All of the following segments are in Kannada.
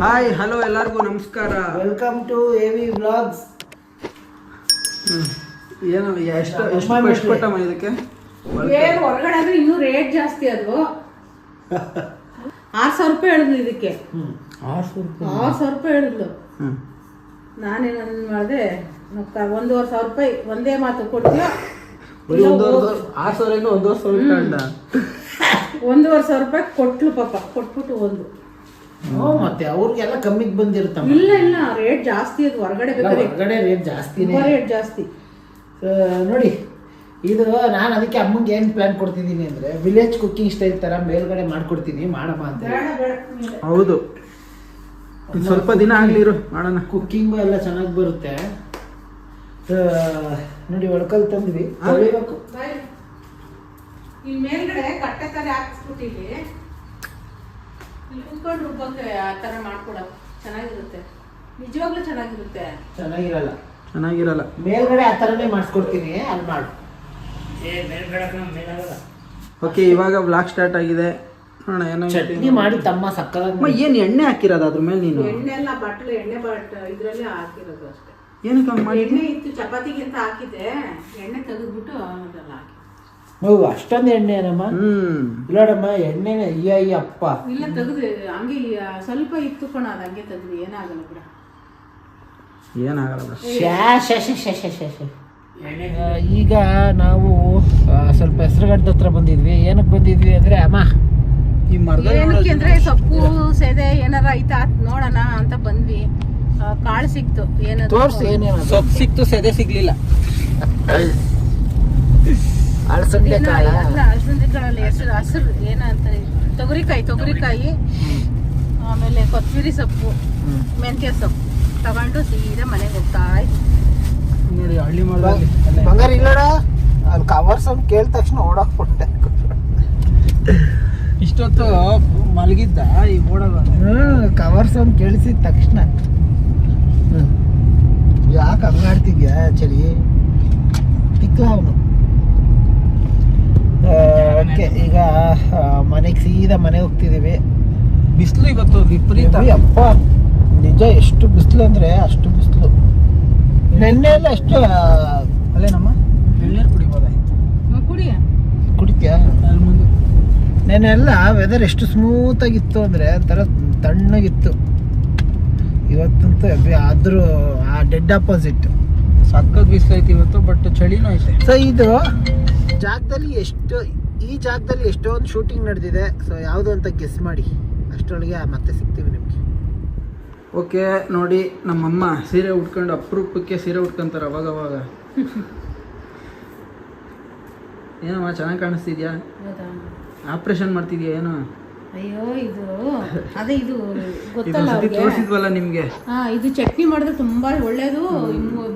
ಹಾಯ್ ಹಲೋ ಎಲ್ಲರಿಗೂ ನಮಸ್ಕಾರ. Welcome to A V V vlogs hmm. ಏನು ಎಷ್ಟು ಎಷ್ಟು ಎಷ್ಟು ಕೊಟ್ಟಮ್ಮ ಇದಕ್ಕೆ? ಏನು ಹೊರಗಡೆ ಅಂದ್ರೆ ಇನ್ನೂ ರೇಟ್ ಜಾಸ್ತಿ ಅದು. ಆರು ಸಾವಿರ ರೂಪಾಯಿ ಹೇಳಿದ್ಲು ಇದಕ್ಕೆ. ಆರು ಸಾವಿರ ರೂಪಾಯಿ. ಹೇಳಿದ್ಲು. ನಾನೇನು ಮಾಡಿದೆ ಒಂದೂವರೆ ಸಾವಿರ ರೂಪಾಯಿ ಒಂದೇ ಮಾತು ಕೊಡ್ತೀಯ? ಆರು ಸಾವಿರ ಒಂದೂವರೆ ಸಾವಿರ ಒಂದೂವರೆ ಸಾವಿರ ರೂಪಾಯಿ ಕೊಟ್ಲು ಪಾಪ. ಕೊಟ್ಬಿಟ್ಟು ಒಂದು. ಮತ್ತೆ ಅವ್ರಿಗೆಲ್ಲ ಕಮ್ಮಿಗೆ ಬಂದಿರುತ್ತಮ್ಮ. ಇಲ್ಲ ಇಲ್ಲ ರೇಟ್ ಜಾಸ್ತಿ ಅದು. ಹೊರಗಡೆ ಬೇಕಾದ್ರೆ ಹೊರಗಡೆ ರೇಟ್ ಜಾಸ್ತಿನೇ. ರೇಟ್ ಜಾಸ್ತಿ. ನೋಡಿ ಇದು ನಾನು ಅದಕ್ಕೆ ಅಮ್ಮಂಗೆ ಏನು ಪ್ಲಾನ್ ಕೊಡ್ತಿದ್ದೀನಿ ಅಂದರೆ ವಿಲೇಜ್ ಕುಕ್ಕಿಂಗ್ ಸ್ಟೈಲ್ ಥರ ಮೇಲ್ಗಡೆ ಮಾಡ್ಕೊಡ್ತೀನಿ ಮಾಡಮ್ಮ ಅಂತ ಹೌದು. ಸ್ವಲ್ಪ ದಿನ ಆಗಲಿರು ಮಾಡೋಣ. ಕುಕ್ಕಿಂಗು ಎಲ್ಲ ಚೆನ್ನಾಗಿ ಬರುತ್ತೆ. ನೋಡಿ ಒಳ್ಕಲ್ ತಂದ್ವಿ. ಮೇಲ್ಗಡೆ ಕಟ್ಟೆ ತರ ಹಾಕ್ಸ್ಬಿಟ್ಟು ಇಲ್ಲಿ ಕುತ್ಕೊಂಡು ರುಬ್ಬಕ್ಕೆ ಆ ತರ ಮಾಡ್ಕೊಡೋ. ಚೆನ್ನಾಗಿರುತ್ತೆ. ನಿಜವಾಗ್ಲೂ ಚೆನ್ನಾಗಿರುತ್ತೆ. ಚೆನ್ನಾಗಿರಲ್ಲ. ಚೆನ್ನಾಗಿರಲ್ಲ. ಮೇಲ್ಗಡೆ ಆ ಥರನೇ ಮಾಡಿಸ್ಕೊಡ್ತೀನಿ ಅಲ್ಲಿ ಮಾಡು. ಓಕೆ ಇವಾಗ ಬ್ಲಾಕ್ ಸ್ಟಾರ್ಟ್ ಆಗಿದೆ. ನೋಡೋಣ ಏನೋ ಚಟ್ನಿ ಮಾಡಿ ತಮ್ಮ ಸಕ್ಕತ್ತಾಗಿ ಏನು ಎಣ್ಣೆ ಹಾಕಿರೋದು ಅದ್ರ ಮೇಲೆ ನೀನು? ಎಣ್ಣೆ ಎಲ್ಲ ಬಟ್ಲು ಎಣ್ಣೆ ಬಟ್ ಇದ್ರಲ್ಲೇ ಹಾಕಿರೋದು ಅಷ್ಟೇ. ಏನಕ್ಕೆ ಎಣ್ಣೆ ಇತ್ತು ಚಪಾತಿಗಿಂತ ಹಾಕಿದ್ದೆ. ಎಣ್ಣೆ ತೆಗೆದ್ಬಿಟ್ಟು ಅದೆಲ್ಲ ಹಾಕಿ ಹೌದು ಅಷ್ಟೊಂದು ಎಣ್ಣೆನಮ್ಮ ಹ್ಮ್. ಇಲ್ಲೋಡಮ್ಮ ಎಣ್ಣೆನೆ ಅಯ್ಯ ಅಯ್ಯ ಅಪ್ಪ ಇಲ್ಲ ತೆಗೆದು ಹಂಗೆ ಸ್ವಲ್ಪ ಇತ್ತು ಕಣ ಅದು ಹಂಗೆ ತೆಗೆದು ಏನಾಗಲ್ಲ ಬಿಡ. ಏನಾಗಲ್ಲ ಈಗ ನಾವು ಸ್ವಲ್ಪ ಹೆಸರುಗಡ್ಡ ಹತ್ರ ಬಂದಿದ್ವಿ. ಏನಕ್ಕೆ ಬಂದಿದ್ವಿ ಅಂದ್ರೆ ಅಮ್ಮ ಈ ಮರದ ಏನಕ್ಕೆ ಅಂದ್ರೆ ಸೊಪ್ಪು ಸೆದೆ ಏನಾರ ಐತಾ ನೋಡೋಣ ಅಂತ ಬಂದ್ವಿ. ಕಾಳು ಸಿಕ್ತು. ಏನದು ತೋರ್ಸಿ ಏನೇನು ಸೊಪ್ಪು ಸಿಕ್ತು ಸೆದೆ ಸಿಗ್ಲಿಲ್ಲ. ಅಳಸಂದೆ ಕಾಳ ಅಲ್ಲ ಅಲಸಂದೆ ಕಾಳಲ್ಲಿ ಹೆಸರು ಹಸಿರು ಏನಂತ ತೊಗರಿಕಾಯಿ ತೊಗರಿಕಾಯಿ ಆಮೇಲೆ ಕೊತ್ತಂಬರಿ ಸೊಪ್ಪು. ಮೆಂತ್ಯ ಸೊಪ್ಪು. ತಗೊಂಡು ಸೀದಾ ಮನೆಗೆ ಹೋಗ್ತಾ ಇತ್ತು ನೋಡಿ ಹಳ್ಳಿ ಮಾಡಿ ಬಂಗಾರ ಇಲ್ಲಡ ಅಲ್ಲಿ ಕವರ್ಸ್ ಸೌಂಡ್ ಕೇಳಿದ ತಕ್ಷಣ ಓಡಾಕ್ಬಿಟ್ಟೆ ಇಷ್ಟೊತ್ತು ಮಲಗಿದ್ದ ಈ ಓಡಲ್ಲ ಕವರ್ಸ್ ಅಂತ ಕೇಳಿಸಿದ ತಕ್ಷಣ. ಯಾಕೆ ಹಂಗಾಡ್ತಿದ್ಯಾ ಚಳಿ? ತಿಕ್ಲ ಅವನು. ಓಕೆ ಈಗ ಮನೆಗೆ ಸೀದಾ ಮನೆಗೆ ಹೋಗ್ತಿದ್ದೀವಿ ಬಿಸಿಲು ಇವತ್ತು ವಿಪರೀತ. ಅಪ್ಪ ನಿಜ ಎಷ್ಟು ಬಿಸಿಲು ಅಂದ್ರೆ ಅಷ್ಟು ಬಿಸಿಲು. ನೆನ್ನೆ ಎಲ್ಲ ಎಷ್ಟು ಅಲ್ಲೇನಮ್ಮ? ಎಳ್ನೀರು ಕುಡಿಬೋದಾಯ್ತು ಕುಡಿಯ ಕುಡಿ. ಕುಡಿತ್ಯಾ? ಅಲ್ಲಿ ಮುಂದೆ ನೆನ್ನೆ ಎಲ್ಲ ವೆದರ್ ಎಷ್ಟು ಸ್ಮೂತ್ ಆಗಿತ್ತು ಅಂದ್ರೆ ಒಂಥರ ತಣ್ಣಗಿತ್ತು. ಇವತ್ತಂತೂ ಆದ್ರೂ ಆ ಡೆಡ್ ಆಪೋಸಿಟ್ ಸಕ್ಕತ್ ಬಿಸಿಲು ಐತಿ ಇವತ್ತು ಬಟ್ ಚಳಿನೂ ಐತೆ. ಸೊ ಇದು ಜಾಗದಲ್ಲಿ ಎಷ್ಟು ಈ ಜಾಗದಲ್ಲಿ ಎಷ್ಟೊಂದು ಶೂಟಿಂಗ್ ನಡೆದಿದೆ ಸೊ ಯಾವುದು ಅಂತ ಗೆಸ್ ಮಾಡಿ. ಅಷ್ಟರೊಳಗೆ ಮತ್ತೆ ಸಿಗ್ತೀವಿ ನಿಮಗೆ. ಓಕೆ ನೋಡಿ ನಮ್ಮಮ್ಮ ಸೀರೆ ಉಟ್ಕೊಂಡು ಅಪರೂಪಕ್ಕೆ ಸೀರೆ ಉಟ್ಕೊಂತಾರೆ ಅವಾಗ ಅವಾಗ ಏನಮ್ಮ ಚೆನ್ನಾಗಿ ಕಾಣಿಸ್ತಿದ್ಯಾ? ಆಪ್ರೇಷನ್ ಮಾಡ್ತಿದ್ಯಾ ಏನೋ? ಅಯ್ಯೋ ಇದು ಅದೇ ಇದು ಗೊತ್ತಲ್ಲ ತೋರಿಸಿದ್ವಲ್ಲ ನಿಮ್ಗೆ? ಹಾ ಇದು ಚಟ್ನಿ ಮಾಡಿದ್ರೆ ತುಂಬಾ ಒಳ್ಳೇದು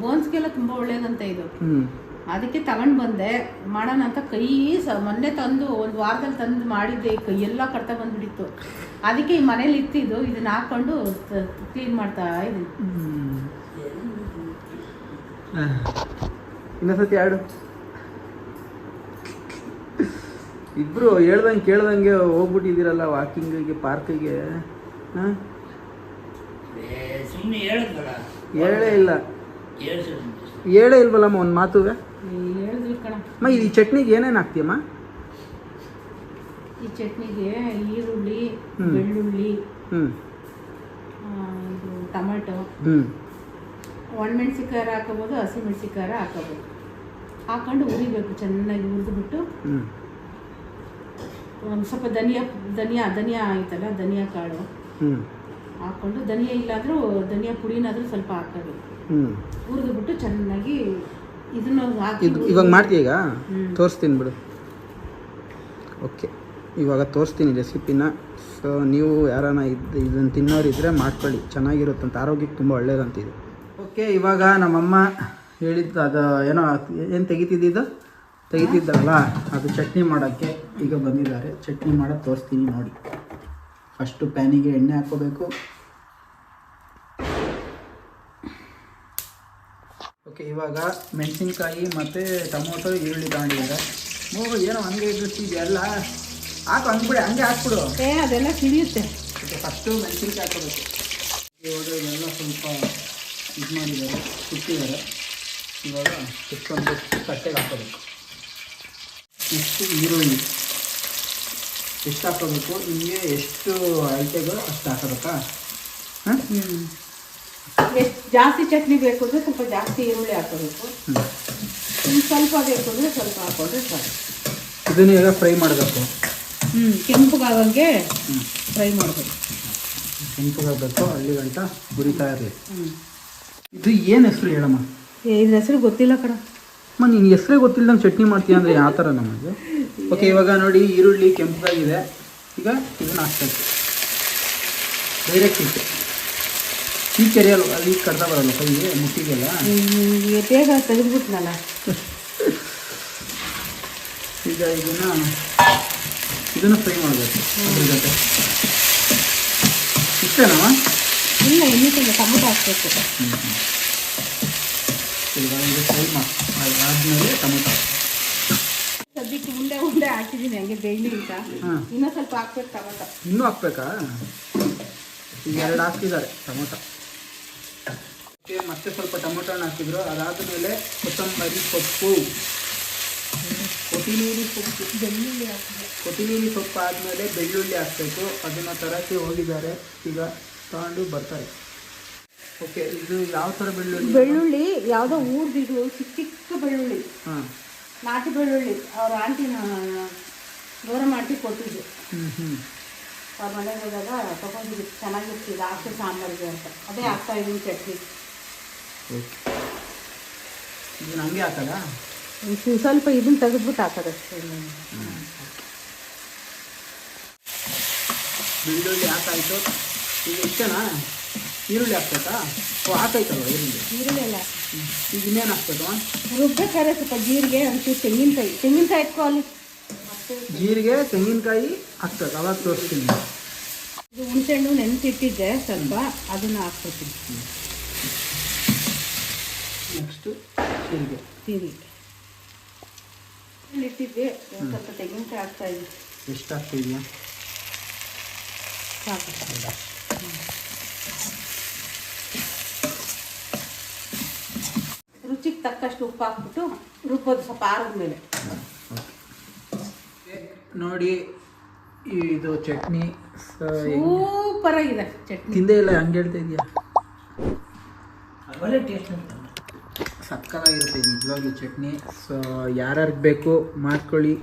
ಬೋನ್ಸ್ಗೆಲ್ಲ ತುಂಬಾ ಒಳ್ಳೇದಂತ ಇದು. ಹ್ಮ್. ಅದಕ್ಕೆ ತಗೊಂಡು ಬಂದೆ. ಮಾಡೋಣ ಅಂತ ಕೈ ಸ ಮೊನ್ನೆ ತಂದು ಒಂದು ವಾರದಲ್ಲಿ ತಂದು ಮಾಡಿದ್ದೆ ಈ ಕೈ ಎಲ್ಲ ಕಡ್ತ ಬಂದ್ಬಿಟ್ಟಿತ್ತು. ಅದಕ್ಕೆ ಈ ಮನೇಲಿ ಇತ್ತಿದ್ದು ಇದನ್ನ ಹಾಕೊಂಡು ಕ್ಲೀನ್ ಮಾಡ್ತಾ ಇದ್ದೀನಿ. ಇನ್ನೊಂದ್ಸತಿ ಆಡು. ಇಬ್ರು ಹೇಳ್ದಂಗೆ ಕೇಳ್ದಂಗೆ ಹೋಗ್ಬಿಟ್ಟಿದ್ದೀರಲ್ಲ ವಾಕಿಂಗಿಗೆ ಪಾರ್ಕಿಗೆ ಹಾಂ? ಹೇಳೇ ಇಲ್ಲ. ಹೇಳೇ ಇಲ್ವಲ್ಲಮ್ಮ ಒಂದು ಮಾತುವೆ? ಹೇಳಿದ್ವಿ ಕಣ. ಅಮ್ಮ ಈ ಚಟ್ನಿಗೆ ಏನೇನು ಹಾಕ್ತೀಯಮ್ಮ? ಈ ಚಟ್ನಿಗೆ ಈರುಳ್ಳಿ ಹ್ಮ್. ಬೆಳ್ಳುಳ್ಳಿ ಹ್ಞೂ ಆ, ಇದು ಟೊಮೆಟೊ. ಹ್ಞೂ ಒಣಮೆಣ್ಸಿಕಾಯಿ ಹಾಕೋಬೋದು ಖಾರ ಹಾಕೋಬೋದು. ಹಾಕೊಂಡು ಹುರಿಬೇಕು ಚೆನ್ನಾಗಿ ಹುರಿದ್ಬಿಟ್ಟು. ಹ್ಞೂ ಒಂದು ಸ್ವಲ್ಪ ಧನಿಯಾ ಧನಿಯಾ ಧನಿಯಾ ಆಯ್ತಲ್ಲ ಧನಿಯಾ ಕಾಳು. ಹ್ಞೂ ಹಾಕೊಂಡು ಧನಿಯಾ ಇಲ್ಲಾದರೂ ಧನಿಯಾ ಪುಡಿನಾದರೂ ಸ್ವಲ್ಪ ಹಾಕೋಬೇಕು. ಹ್ಞೂ ಹುರಿದ್ಬಿಟ್ಟು ಚೆನ್ನಾಗಿ ಇದು ಇವಾಗ ಮಾಡ್ತೀಯ ಈಗ? ತೋರಿಸ್ತೀನಿ ಬಿಡು. ಓಕೆ. ಇವಾಗ ತೋರಿಸ್ತೀನಿ ರೆಸಿಪಿನ. ಸೊ ನೀವು ಯಾರಾನ ಇದು ಇದನ್ನು ತಿನ್ನೋರಿದ್ರೆ ಮಾಡ್ಕೊಳ್ಳಿ. ಚೆನ್ನಾಗಿರುತ್ತಂತ ಆರೋಗ್ಯಕ್ಕೆ ತುಂಬ ಒಳ್ಳೇದಂತ ಇದು. ಓಕೆ ಇವಾಗ ನಮ್ಮಮ್ಮ ಹೇಳಿದ್ದು ಅದು ಏನೋ ಏನು ತೆಗಿತಿದ್ದಿದ್ದು ತೆಗಿತಿದ್ದಲ್ಲ ಅದು ಚಟ್ನಿ ಮಾಡೋಕ್ಕೆ ಈಗ ಬಂದಿದ್ದಾರೆ. ಚಟ್ನಿ ಮಾಡೋದು ತೋರಿಸ್ತೀನಿ ನೋಡಿ. ಫಸ್ಟು ಪ್ಯಾನಿಗೆ ಎಣ್ಣೆ ಹಾಕೋಬೇಕು ಇವಾಗ ಮೆಣಸಿನ್ಕಾಯಿ ಮತ್ತು ಟೊಮೊಟೊ ಈರುಳ್ಳಿ ತಗೊಂಡಿದ್ದಾರೆ ಮೂರು ಏನೋ ಹಂಗೆ ಇದ್ದಿದೆಯಲ್ಲ ಹಾಕು ಅಂದ್ಬಿಡಿ ಹಂಗೆ ಹಾಕ್ಬಿಡು. ಏ ಅದೆಲ್ಲ ಸಿಡಿಯುತ್ತೆ ಫಸ್ಟು ಮೆಣಸಿನ್ಕಾಯಿ ಹಾಕೋಬೇಕು ಇವಾಗ ಇವೆಲ್ಲ ಸ್ವಲ್ಪ ಇದು ಮಾಡಿದ್ದಾರೆ ಸುಟ್ಟಿದ್ದಾರೆ ಇವಾಗ ಎಷ್ಟೊಂದು ತಟ್ಟೆಗೆ ಹಾಕೋಬೇಕು ಇಷ್ಟು ಈರುಳ್ಳಿ. ಎಷ್ಟು ಹಾಕೋಬೇಕು ನಿಮಗೆ ಎಷ್ಟು ಅಳತೆಗಳು ಅಷ್ಟು ಹಾಕೋಬೇಕಾ ಹಾಂ? ಹ್ಞೂ ಎಷ್ಟು ಜಾಸ್ತಿ ಚಟ್ನಿ ಬೇಕು ಅಂದರೆ ಸ್ವಲ್ಪ ಜಾಸ್ತಿ ಈರುಳ್ಳಿ ಹಾಕೋಬೇಕು ಇನ್ನು ಸ್ವಲ್ಪ ಬೇಕು ಅಂದರೆ ಸ್ವಲ್ಪ ಹಾಕೊಂಡ್ರೆ ಸಾಕು. ಇದನ್ನು ಈಗ ಫ್ರೈ ಮಾಡಬೇಕು. ಹ್ಞೂ ಕೆಂಪುಗಾಗಂಗೆ ಫ್ರೈ ಮಾಡಬೇಕು. ಕೆಂಪುಗಾಗಬೇಕು ಅಲ್ಲಿ ಗಂಟ ಹುರಿತಾ ಇರಲಿ ಇದು ಏನು ಹೆಸರು ಹೇಳಮ್ಮ? ಇದ್ರ ಹೆಸರು ಗೊತ್ತಿಲ್ಲ ಕಣ. ಅಮ್ಮ ನಿನ್ನ ಹೆಸರೇ ಗೊತ್ತಿಲ್ಲದಂಗೆ ಚಟ್ನಿ ಮಾಡ್ತೀಯ ಅಂದರೆ ಯಾವ ಥರ ನಮಗೆ? ಓಕೆ ಇವಾಗ ನೋಡಿ ಈರುಳ್ಳಿ ಕೆಂಪುಗಾಗಿದೆ ಈಗ ಇದನ್ನ ಹಾಕ್ಬೇಕು. ಡೈರೆಕ್ಟ್ ಇಟ್ಟು ಈ ಕೆರೆ ಅಲ್ಲಿ ಕಡ್ದ ಬರಲ್ಲ ಕೈಗೆ ಮುಟ್ಟಿಗೆಲ್ಲ? ಬೇಗ ತೆಗೆದ್ಬಿಟ್ನಲ್ಲ. ಈಗ ಇದನ್ನ ಇದನ್ನು ಫ್ರೈ ಮಾಡಬೇಕು ಅದ್ರ ಜೊತೆ. ಇಷ್ಟೇನಮ್ಮ ಇಲ್ಲ ಇನ್ನಿಟ್ಟಿಲ್ಲ ಟೊಮೊಟೊ ಹಾಕ್ಬೇಕು. ಇದು ಫ್ರೈ ಮಾಡಿ ಆದಮೇಲೆ ಟೊಮೊಟೊ. ಸದ್ಯಕ್ಕೆ ಉಂಡೆ ಉಂಡೆ ಹಾಕಿದ್ದೀನಿ ಹಂಗೆ ಡೈಲಿ ಅಂತ. ಇನ್ನೂ ಸ್ವಲ್ಪ ಹಾಕ್ಬೇಕು ಟೊಮೊಟೊ. ಇನ್ನೂ ಹಾಕ್ಬೇಕಾ? ಈಗ ಎರಡು ಹಾಕ್ತಿದ್ದಾರೆ ಟೊಮೊಟೊ. ಮತ್ತೆ ಸ್ವಲ್ಪ ಟೊಮೊಟೊ ಹಣ್ಣು ಹಾಕಿದ್ರು. ಅದಾದ ಮೇಲೆ ಕೊತ್ತಂಬರಿ ಸೊಪ್ಪು. ಕೊತ್ತಿನೀರಿ ಸೊಪ್ಪು ಬೆಳ್ಳುಳ್ಳಿ ಹಾಕಬೇಕು. ಕೊತ್ತಿನೀರಿ ಸೊಪ್ಪು ಆದಮೇಲೆ ಬೆಳ್ಳುಳ್ಳಿ ಹಾಕಬೇಕು. ಅದನ್ನು ತರಕ್ಕೆ ಹೋಗಿದ್ದಾರೆ. ಈಗ ತಗೊಂಡು ಬರ್ತಾರೆ. ಓಕೆ ಇದು ಯಾವ ಥರ ಬೆಳ್ಳುಳ್ಳಿ? ಬೆಳ್ಳುಳ್ಳಿ ಯಾವುದೋ ಇದು ಚಿಕ್ಕ ಚಿಕ್ಕ ಬೆಳ್ಳುಳ್ಳಿ. ಹಾಂ. ನಾಟಿ ಬೆಳ್ಳುಳ್ಳಿ. ಅವ್ರ ಆಂಟಿನ ದೂರ ಮಾಡಿ ಕೊಟ್ಟಿದ್ದು ಹ್ಞೂ ಹ್ಞೂ ಮನೆಗೆ ಹೋದಾಗ ತಗೊಂಡಿದ್ದು ಚೆನ್ನಾಗಿರ್ತಿಲ್ಲ ಹಾಕಿ ಸಾಂಬಾರಿಗೆ ಅಂತ. ಅದೇ ಹಾಕ್ತಾ ಇದ್ದೀನಿ ಚಟ್ನಿ. ಇದು ಹಂಗೆ ಹಾಕಲ್ಲ ಸ್ವಲ್ಪ ಇದನ್ನ ತೆಗೆದ್ಬಿಟ್ಟು ಹಾಕೋದಷ್ಟೇ ಬೆಳ್ಳುಳ್ಳಿ ಹಾಕಾಯ್ತು. ಈಗ ಇಷ್ಟೇನಾ ಈರುಳ್ಳಿ ಹಾಕ್ಬೇಕಾ? ಓ ಈರುಳ್ಳಿ? ಈರುಳ್ಳಿ ಎಲ್ಲ. ಈಗ ಇನ್ನೇನು ಹಾಕ್ಬೇಕು? ರುಬ್ಬೇಕಾದ್ರೆ ಸ್ವಲ್ಪ ಜೀರಿಗೆ ಒಂಚೂರು ತೆಂಗಿನಕಾಯಿ. ತೆಂಗಿನಕಾಯಿ ಎತ್ಕೊ ಅಲ್ಲಿ. ಜೀರಿಗೆ ತೆಂಗಿನಕಾಯಿ ಹಾಕ್ತದೆ ಅವಾಗ ತೋರಿಸ್ತೀನಿ. ಇದು ಹುಣಸೆಹಣ್ಣು ನೆನೆಸಿಟ್ಟಿದ್ದೆ ಸ್ವಲ್ಪ ಅದನ್ನು ಹಾಕ್ಬಿಡ್ತೀನಿ. ನೆಕ್ಸ್ಟು ಜೀರಿಗೆ. ಸೀರಿಗೆ ಇಟ್ಟಿದ್ವಿ ಸ್ವಲ್ಪ ತೆಂಗಿನಕಾಯಿ ಹಾಕ್ತಾ ಇದ್ವಿ ಎಷ್ಟು ಹಾಕ್ತಿದ್ಯಾ ಸಾಕು. ರುಚಿಗೆ ತಕ್ಕಷ್ಟು ಉಪ್ಪು ಹಾಕ್ಬಿಟ್ಟು ರುಬ್ಬೋದು ಸ್ವಲ್ಪ ಆರಿದ್ಮೇಲೆ. ನೋಡಿ ಇದು ಚಟ್ನಿ ಸ- ಸೂಪರ್ ಆಗಿದೆ ಚಟ್ನಿ. ತಿಂದೇ ಇಲ್ಲ ಹಂಗೆ ಹೇಳ್ತಾ ಇದೆಯಾ? ಒಳ್ಳೆ ಟೇಸ್ಟ್ ಸಕ್ಕತ್ತಾಗಿರುತ್ತೆ ನಿಜವಾಗ್ಲೂ ಚಟ್ನಿ. ಸೊ ಯಾರ್ಯಾರಿಗೆ ಬೇಕು ಮಾಡ್ಕೊಳ್ಳಿ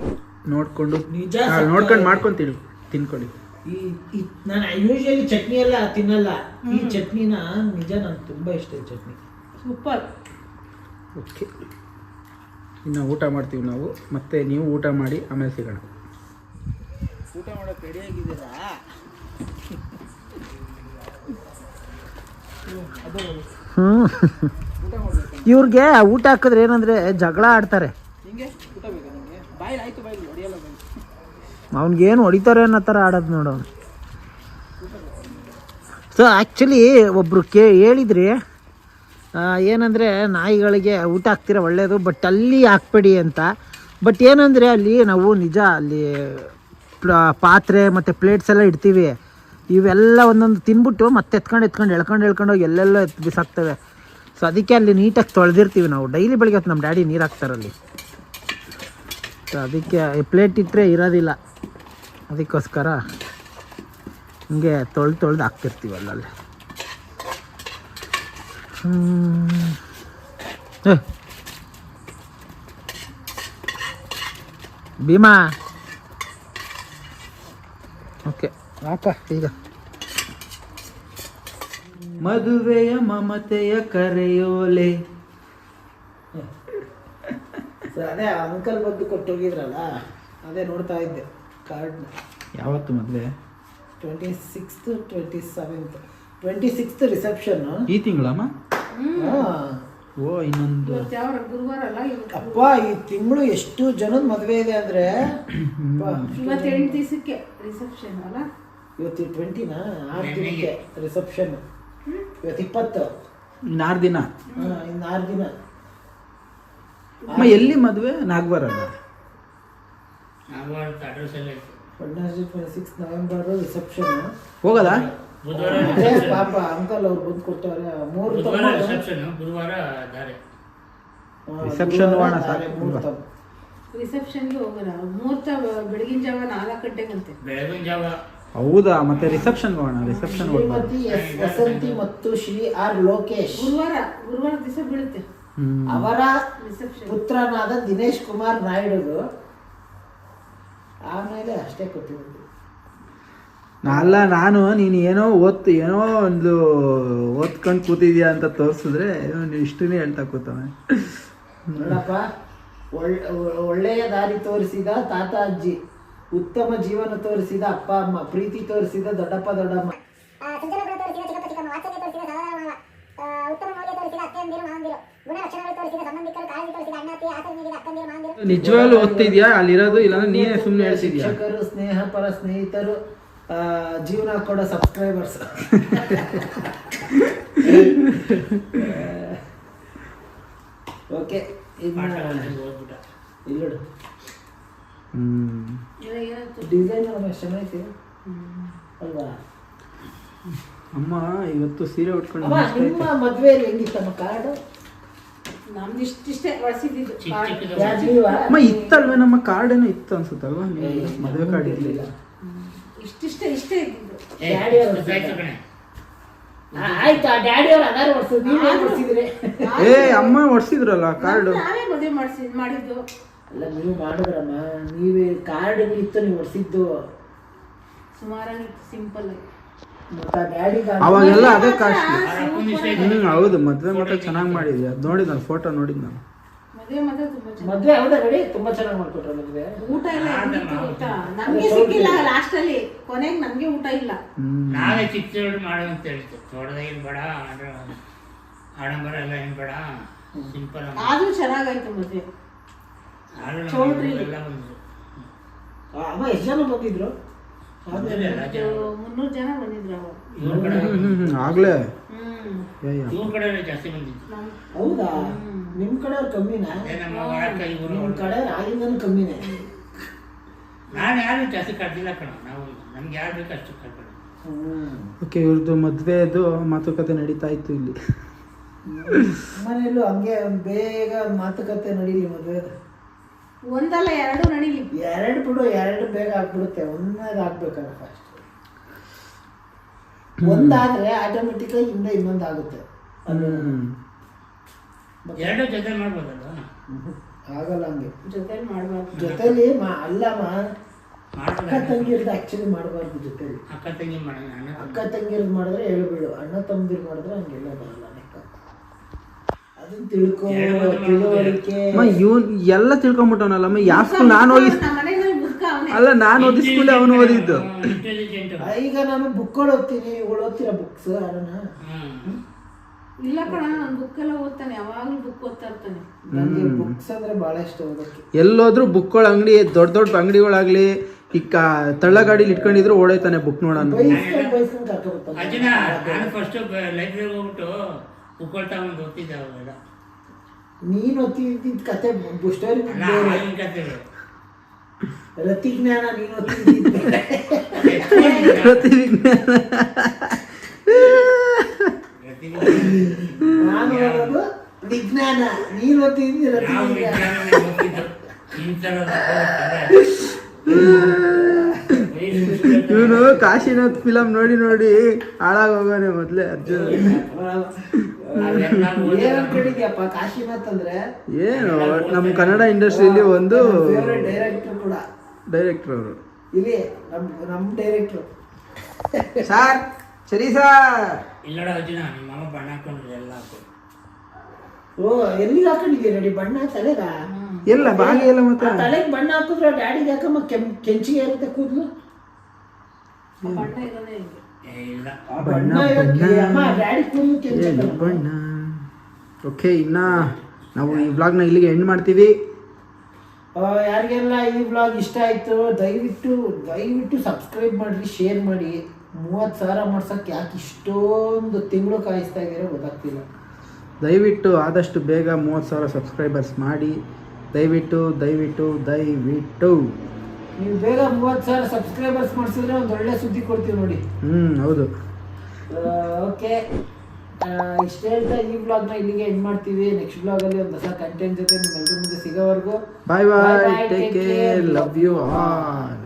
ನೋಡ್ಕೊಂಡು. ನಿಜ ನೋಡ್ಕೊಂಡು ಮಾಡ್ಕೊಂತೀವಿ ತಿಳ್ ತಿನ್ಕೊಳ್ಳಿ. ಈ ಈ- ನಾನು ಯೂಶಲಿ ಚಟ್ನಿ ಎಲ್ಲ ತಿನ್ನಲ್ಲ. ಈ ಚಟ್ನಿನ ನಿಜ ನನಗೆ ತುಂಬ ಇಷ್ಟ ಈ ಚಟ್ನಿ. ಸೂಪರ್. ಓಕೆ. ಇನ್ನು ಊಟ ಮಾಡ್ತೀವಿ ನಾವು. ಮತ್ತೆ ನೀವು ಊಟ ಮಾಡಿ ಆಮೇಲೆ ಸಿಗೋಣ. ಊಟ ಮಾಡೋಕೆ ರೆಡಿಯಾಗಿದ್ದೀರಾ ಇವ್ರಿಗೆ ಊಟ ಹಾಕಿದ್ರೆ ಏನಂದ್ರೆ ಜಗಳ ಆಡ್ತಾರೆ. ಅವ್ನಿಗೇನು ಹೊಡಿತಾರೆ ಅನ್ನೋ ಥರ ಆಡೋದು ನೋಡು ಸೊ ಆ್ಯಕ್ಚುಲಿ ಒಬ್ಬರು ಕೇ ಹೇಳಿದ್ರಿ ಏನಂದರೆ ನಾಯಿಗಳಿಗೆ ಊಟ ಹಾಕ್ತೀರ ಒಳ್ಳೆಯದು ಬಟ್ ಅಲ್ಲಿ ಹಾಕ್ಬೇಡಿ ಅಂತ. ಬಟ್ ಏನಂದರೆ ಅಲ್ಲಿ ನಾವು ನಿಜ ಅಲ್ಲಿ ಪಾತ್ರೆ ಮತ್ತು ಪ್ಲೇಟ್ಸ್ ಎಲ್ಲ ಇಡ್ತೀವಿ. ಇವೆಲ್ಲ ಒಂದೊಂದು ತಿನ್ಬಿಟ್ಟು ಮತ್ತೆ ಎತ್ಕೊಂಡು ಎತ್ಕೊಂಡು ಎಳ್ಕೊಂಡು ಎಳ್ಕೊಂಡು ಹೋಗಿ ಎಲ್ಲೆಲ್ಲ ಎತ್ ಬಿಸಾಕ್ತವೆ. ಸೊ ಅದಕ್ಕೆ ಅಲ್ಲಿ ನೀಟಾಗಿ ತೊಳೆದಿರ್ತೀವಿ ನಾವು. ಡೈಲಿ ಬೆಳಗ್ಗೆ ಹೊತ್ತು ನಮ್ಮ ಡ್ಯಾಡಿ ನೀರು ಹಾಕ್ತಾರಲ್ಲಿ ಸೊ ಅದಕ್ಕೆ ಪ್ಲೇಟ್ ಇಟ್ಟರೆ ಇರೋದಿಲ್ಲ. ಅದಕ್ಕೋಸ್ಕರ ಹಿಂಗೆ ತೊಳೆದು ತೊಳ್ದು ಹಾಕ್ತಿರ್ತೀವಿ ಅಲ್ಲಲ್ಲಿ. ಭೀಮಾ ಓಕೆ ಹಾಕ ಈಗ. ಮದುವೆಯ ಮಮತೆಯ ಕರೆಯೋಲೆ. ಅದೇ ಅಂಕಲ್ ಬಂದು ಕೊಟ್ಟೋಗಿದ್ರಲ್ಲ ಅದೇ ನೋಡ್ತಾ ಇದ್ದೆ ಕಾರ್ಡ್ ಯಾವತ್ತು ಮದುವೆ? Twenty sixth twenty seventh twenty sixth reception ಈ ತಿಂಗಳಮ್ಮ ಓ ಇನ್ನೊಂದು. ಗುರುವಾರ ಅಲ್ಲ ಇವತ್ತು? ಅಪ್ಪ ಈ ತಿಂಗಳು ಎಷ್ಟು ಜನದ ಮದುವೆ ಇದೆ ಅಂದ್ರೆ ಇವತ್ತೆಂಟು ದಿವಸಕ್ಕೆ ರಿಸೆಪ್ಷನ್ ಅಲ್ಲ? ಇವತ್ತು ಟ್ವೆಂಟಿನ? ಆರು ದಿನಕ್ಕೆ ರಿಸೆಪ್ಷನ್ ಇವತ್ತು ಇಪ್ಪತ್ತು. ಇನ್ನಾರು ದಿನ? ಇನ್ನು ಆರು ದಿನ. ಅಮ್ಮ ಎಲ್ಲಿ ಮದುವೆ? ಟ್ವೆಂಟಿ ಸಿಕ್ಸ್ ನವೆಂಬರ್ ರಿಸೆಪ್ಷನ್ ಹೋಗಲ್ಲ. ಪಾಪ ಅಂಕಲ್ ಅವ್ರು ಬಂದು ಕೊಟ್ಟವ್ರೆ ಮೂರು ತಮ್ಮ ರಿಸೆಪ್ಷನ್ ಗುರುವಾರ ಸಾಕು. ಮೂರು. ರಿಸೆಪ್ಷನ್ಗೆ ಹೋಗೋಣ ಮುಹೂರ್ತ ಬೆಳಗಿನ ಜಾವ ನಾಲ್ಕು ಗಂಟೆಗಂತೆ. ಬೆಳಗಿನ ಜಾವ ಹೌದಾ? ಮತ್ತೆ ರಿಸೆಪ್ಷನ್ ಹೋಗೋಣ ರಿಸೆಪ್ಷನ್ ಶ್ರೀಮತಿ ಎಸ್ ವಸಂತಿ ಮತ್ತು ಶ್ರೀ ಆರ್ ಲೋಕೇಶ್. ಗುರುವಾರ ಗುರುವಾರ ದಿವಸ ಬೀಳುತ್ತೆ. ಅವರ ರಿಸೆಪ್ಷನ್ ಪುತ್ರನಾದ ದಿನೇಶ್ ಕುಮಾರ್ ನಾಯ್ಡುದು. ಆಮೇಲೆ ಅಷ್ಟೇ ಕೊಟ್ಟಿರೋದು. ಅಲ್ಲ ನಾನು ನೀನು ಏನೋ ಓದ್ ಏನೋ ಒಂದು ಓದ್ಕೊಂಡು ಕೂತಿದ್ಯಾ ಅಂತ ತೋರಿಸಿದ್ರೆ ನೀನು ಇಷ್ಟನೇ ಹೇಳ್ತಾ ಕೂತವೆ ನೋಡಪ್ಪ ಒಳ್- ಒಳ್ಳೆಯ ದಾರಿ ತೋರಿಸಿದ ತಾತ ಅಜ್ಜಿ. ಉತ್ತಮ ಜೀವನ ತೋರಿಸಿದ ಅಪ್ಪ ಅಮ್ಮ ಪ್ರೀತಿ ತೋರಿಸಿದ ದೊಡ್ಡಪ್ಪ ದೊಡ್ಡಮ್ಮ. ನಿಜವಾಗ್ಲೂ ಓದ್ತಿದ್ಯಾ? ಅಲ್ಲಿರೋದು ಇಲ್ಲಾಂದ್ರೆ ನೀನೇ ಸುಮ್ಮನೆ ಹೇಳ್ತಿದ್ಯಾ? ಶಿಕ್ಷಕರು ಸ್ನೇಹ ಪರ ಸ್ನೇಹಿತರು ಆ, ಜೀವನ ಕೊಡೋ ಸಬ್ಸ್ಕ್ರೈಬರ್ಸ್ ಓಕೆ ಇದು ಇನ್ನು ಇಲ್ಲ ಇಲ್ಲೋಡು ಅಮ್ಮ ಇವತ್ತು ಸೀರೆ ಉಟ್ಕೊಂಡು ನಿಮ್ಮ. ಮದ್ವೆಯಲ್ಲಿ ಹೆಂಗಿತ್ತಮ್ಮ ಕಾರ್ಡು ನಮ್ದು ಇಷ್ಟಿಷ್ಟೇ ಬಳಸಿದ್ದು ಅಮ್ಮ ಇತ್ತಲ್ವೇ ನಮ್ಮ ಕಾರ್ಡ್ ಏನೋ ಇತ್ತು ಅನ್ಸುತ್ತಲ್ವಾ ನೀವು ಮದುವೆ ಕಾರ್ಡ್ ಇರ್ಲಿಲ್ಲ. ಇಷ್ಟಿಷ್ಟೇ ಇಷ್ಟೇ ಇದ್ದಿದ್ದು. ಏ, ಆಯ್ತು ಆ ಅದಾರು ಅಮ್ಮ ಹೊಡ್ಸಿದ್ರಲ್ಲ ಕಾರ್ಡು ನಾವೇ ಮದುವೆ ಮಾಡಿಸಿ ಮಾಡಿದ್ದು. ಅಲ್ಲ ನೀವು ಮಾಡಿದ್ರಮ್ಮ ನೀವೇ ಕಾರ್ಡ್ ಇತ್ತು ನೀವು ಹೊಡ್ಸಿದ್ದು ಸುಮಾರಾಗಿ ಸಿಂಪಲ್ ಆಗಿ ಮತ್ತೆ ಡ್ಯಾಡಿಗೆ ಅವಾಗೆಲ್ಲ ಅದೇ ಕಾಸ್ಟ್ಲಿ. ಹ್ಮ್ ಹೌದು ಮದ್ವೆ ಮಾತ್ರ ಚೆನ್ನಾಗಿ ಮಾಡಿದ್ವಿ. ಅದು ನೋಡಿದ್ ನಾನು ಫೋಟೋ ನೋಡಿದ್ ನಾನು. ಮದುವೆ ಮಾತ್ರ ತುಂಬಾ ಚೆನ್ನಾಗಿ ಮದ್ವೆ ಹೌದಾ ರೆಡಿ ತುಂಬಾ ಚೆನ್ನಾಗಿ ಮಾಡ್ಕೊಟ್ರ ಮದ್ವೆ. ಊಟ ಎಲ್ಲ ಹೆಂಗಿತ್ತು ಗೊತ್ತಾ ನಮ್ಗೆ ಸಿಕ್ಕಿಲ್ಲ ಲಾಸ್ಟ್ ಅಲ್ಲಿ ಕೊನೆಗೆ ನಮ್ಗೆ ಊಟ ಇಲ್ಲ. ಹ್ಮ್. ನಾವೇ ಚಿಕ್ಕದೊಡ್ಡ ಮಾಡು ಅಂತ ಹೇಳ್ತು ದೊಡ್ಡದ ಏನ್ ಬೇಡ ಆಡ- ಆಡಂಬರ ಎಲ್ಲ ಏನ್ ಬೇಡ. ಸಿಂಪಲ್ ಆದ್ರೂ ಚೆನ್ನಾಗಾಯ್ತು ಮದುವೆ. ಆ, ಅಮ್ಮ ಎಷ್ಟು ಜನ ಬಂದಿದ್ರು? ಮುನ್ನೂರು ಜನ ಬಂದಿದ್ರು ಆಗ್ಲೇ. ಹೌದಾ? ನಿಮ್ ಕಡೆ ಅವ್ರು ಕಮ್ಮಿನಾ ನಮ್ಮ ನಿಮ್ ಕಡೆ ಆಗಿಂದನು ಕಮ್ಮಿನೇ. ನಾನು ಯಾರು ಜಾಸ್ತಿ ಕಡ್ದಿಲ್ಲ ಕಣ. ನಾವು ನಮ್ಗೆ ಯಾರು ಬೇಕು ಅಷ್ಟು ಕಟ್ಬಿಡ ಹ್ಮ್. ಓಕೆ ಇವ್ರದ್ದು ಮದ್ವೆದು ಮಾತುಕತೆ ನಡೀತಾ ಇತ್ತು ಇಲ್ಲಿ. ಮನೆಯಲ್ಲೂ ಹಂಗೆ ಬೇಗ ಮಾತುಕತೆ ನಡೀಲಿ ಮದ್ವೆ ಒಂದಲ್ಲ ಎರಡು ನಡೀಲಿ. ಎರಡು ಬಿಡು ಎರಡು ಬೇಗ ಆಗ್ಬಿಡುತ್ತೆ. ಒಂದೇದು ಆಗ್ಬೇಕಲ್ಲ ಫಸ್ಟ್ ಒಂದಾದ್ರೆ ಆಟೋಮೆಟಿಕ್ ಹಿಂದೆ ಇನ್ನೊಂದು ಆಗುತ್ತೆ ಎರಡು ಜೊತೆ ಮಾಡ್ಬೋದಲ್ಲ ಆಗಲ್ಲ ಹಂಗೆ. ಜೊತೆಲಿ ಮಾಡಬಾರ್ದು. ಜೊತೆಲಿ ಮಾ ಅಲ್ಲಮ್ಮ ಅಕ್ಕ ತಂಗಿರ್ದು ಆ್ಯಕ್ಚುಲಿ ಮಾಡಬಾರ್ದು ಜೊತೆಲಿ. ಅಕ್ಕ ತಂಗಿ ಅಕ್ಕ ತಂಗಿರ್ದು ಮಾಡಿದ್ರೆ ಹೇಳ್ಬಿಡು. ಅಣ್ಣ ತಮ್ಮದಿರ್ ಮಾಡಿದ್ರೆ ಹಂಗೆಲ್ಲ ಬರಲ್ಲ. ಅಮ್ಮ ಇವನ್ ಎಲ್ಲ ತಿಳ್ಕೊಂಬಿಟ್ಟವನಲ್ಲಮ್ಮ ಯಾವ ಸ್ಕೂಲ್ ನಾನು ಅವನೇ. ಅಲ್ಲ ನಾನು ಓದಿ ಸ್ಕೂಲ್ ಅವನು ಓದಿದ್ದು. ಈಗ ನಾನು ಬುಕ್ಗಳು ಓದ್ತೀನಿ ಇವುಗಳು ಓದ್ತೀರಾ ಬುಕ್ಸ್ ಅದನ್ನ ಇಲ್ಲ ಕಣ ನಾನು ಬುಕ್ ಎಲ್ಲ ಓದ್ತಾನೆ ಯಾವಾಗಲೂ ಬುಕ್ ಓದ್ತಾ ಇರ್ತಾನೆ. ನನಗೆ ಬುಕ್ಸ್ ಅಂದ್ರೆ ಬಹಳ ಇಷ್ಟ ಓದಕ್ಕೆ. ಎಲ್ಲೋದ್ರೂ ಬುಕ್ಗಳ ಅಂಗಡಿ ದೊಡ್ಡ ದೊಡ್ಡ ಅಂಗಡಿಗಳಾಗ್ಲಿ ಈ ಕಾ ತಳ್ಳಗಾಡಿಲಿ ಇಟ್ಕೊಂಡಿದ್ರು ಓಡೈತಾನೆ ಬುಕ್ ನೋಡೋಣ ಬುಕ್ಕೊಳ್ತಾ ಒಂದು ಗೊತ್ತಿದ್ದ ಅವೆಲ್ಲ ನೀನು ಓದ್ತಿದ್ದ ಕತೆ ಸ್ಟೋರಿ ಆಗಿನ ಕಥೆಗಳು ರತಿ ಜ್ಞಾನ ನೀನ್ ಓದ್ತಿದ್ದ ಪ್ರತಿ ವಿಜ್ಞಾನ. ನಾನು ಓದೋದು ವಿಜ್ಞಾನ ನೀನ್ ಓದ್ತಿದ್ದಿ ರತಿ ನಾವು ವಿಜ್ಞಾನ ವಿಜ್ಞಾನ ಓದ್ತಿದ್ದು ಇಂಥದ್ದು ಇವನು ಕಾಶಿನಾಥ್ ಫಿಲಮ್ ನೋಡಿ ನೋಡಿ ಹಾಳಾಗೋಗೋನೆ ಮೊದ್ಲೇ ಅರ್ಜುನ್. ಕಾಶಿನಾಥ್ ಅಂದ್ರೆ? ಏನು ನಮ್ಮ ಕನ್ನಡ ಇಂಡಸ್ಟ್ರಿಯಲ್ಲಿ ಒಂದು ಡೈರೆಕ್ಟರ್ ಕೂಡ. ಡೈರೆಕ್ಟರ್ ಅವರು. ಇಲ್ಲಿ ನಮ್ಮ ನಮ್ ಡೈರೆಕ್ಟರ್ ಸರ್ ಸರಿ ಸರ್ ಇಲ್ಲಡ ಅರ್ಜುನ ನಿಮ್ಮ ಮಾಮ ಬಣ್ಣ ಹಾಕೊಂಡ್ರೆ ಎಲ್ಲ ಹಾಕೊಂಡು ಓ ಎಲ್ಲಿಗೆ ಹಾಕೊಂಡಿದ್ದೀರಿ ನೋಡಿ ಬಣ್ಣ ತಲೆಗ? ಎಲ್ಲ ಬಾಗಿ ಎಲ್ಲ ಮತ್ತೆ ತಲೆಗೆ ಬಣ್ಣ ಹಾಕಿದ್ರೆ ಡ್ಯಾಡಿಗೆ ಹಾಕಮ್ಮ ಕೆಂಚಿಗೆ ಇರುತ್ತೆ ಕೂದಲು? ಬಣ್ಣ ಇರೋದೇ ಇಲ್ಲ. ಬಣ್ಣ ಅಮ್ಮ ಡ್ಯಾಡಿ ಕೂದಲು ಬಣ್ಣ. ಓಕೆ ಇನ್ನ ನಾವು ಈ ವ್ಲಾಗ್ನ ಇಲ್ಲಿಗೆ ಎಂಡ್ ಮಾಡ್ತೀವಿ. ಯಾರಿಗೆಲ್ಲ ಈ ಬ್ಲಾಗ್ ಇಷ್ಟ ಆಯ್ತು ದಯವಿಟ್ಟು ದಯವಿಟ್ಟು ಸಬ್ಸ್ಕ್ರೈಬ್ ಮಾಡ್ರಿ ಶೇರ್ ಮಾಡಿ. ಮೂವತ್ತು ಸಾವಿರ ಮಾಡ್ಸಕ್ಕೆ ಯಾಕೆ ಇಷ್ಟೊಂದು ತಿಂಗಳು ಕಾಯಿಸ್ತಾ ಇದ್ದೀರೋ ಗೊತ್ತಾಗ್ತಿಲ್ಲ. ದಯವಿಟ್ಟು ಆದಷ್ಟು ಬೇಗ ಮೂವತ್ತು ಸಾವಿರ ಸಬ್ಸ್ಕ್ರೈಬರ್ಸ್ ಮಾಡಿ. ದಯವಿಟ್ಟು ದಯವಿಟ್ಟು ದಯವಿಟ್ಟು. ನೀವು ಬೇಗ ಮೂವತ್ತು ಸಾವಿರ ಸಬ್ಸ್ಕ್ರೈಬರ್ಸ್ ಮಾಡಿಸಿದ್ರೆ ಒಂದು ಒಳ್ಳೆ ಸುದ್ದಿ ಕೊಡ್ತೀವಿ ನೋಡಿ. ಹ್ಞೂ ಹೌದು. ಓಕೆ ಇಷ್ಟು ಹೇಳ್ತಾ ಈ ಬ್ಲಾಗ್ನ ಇಲ್ಲಿಗೆ ಎಂಡ್ ಮಾಡ್ತೀವಿ. ನೆಕ್ಸ್ಟ್ ಬ್ಲಾಗಲ್ಲಿ ಒಂದು ಹೊಸ ಕಂಟೆಂಟ್ ಜೊತೆ ನಿಮ್ಮೆಲ್ಲರ ಮುಂದೆ ಸಿಗೋವರೆಗೂ bye bye take care love you all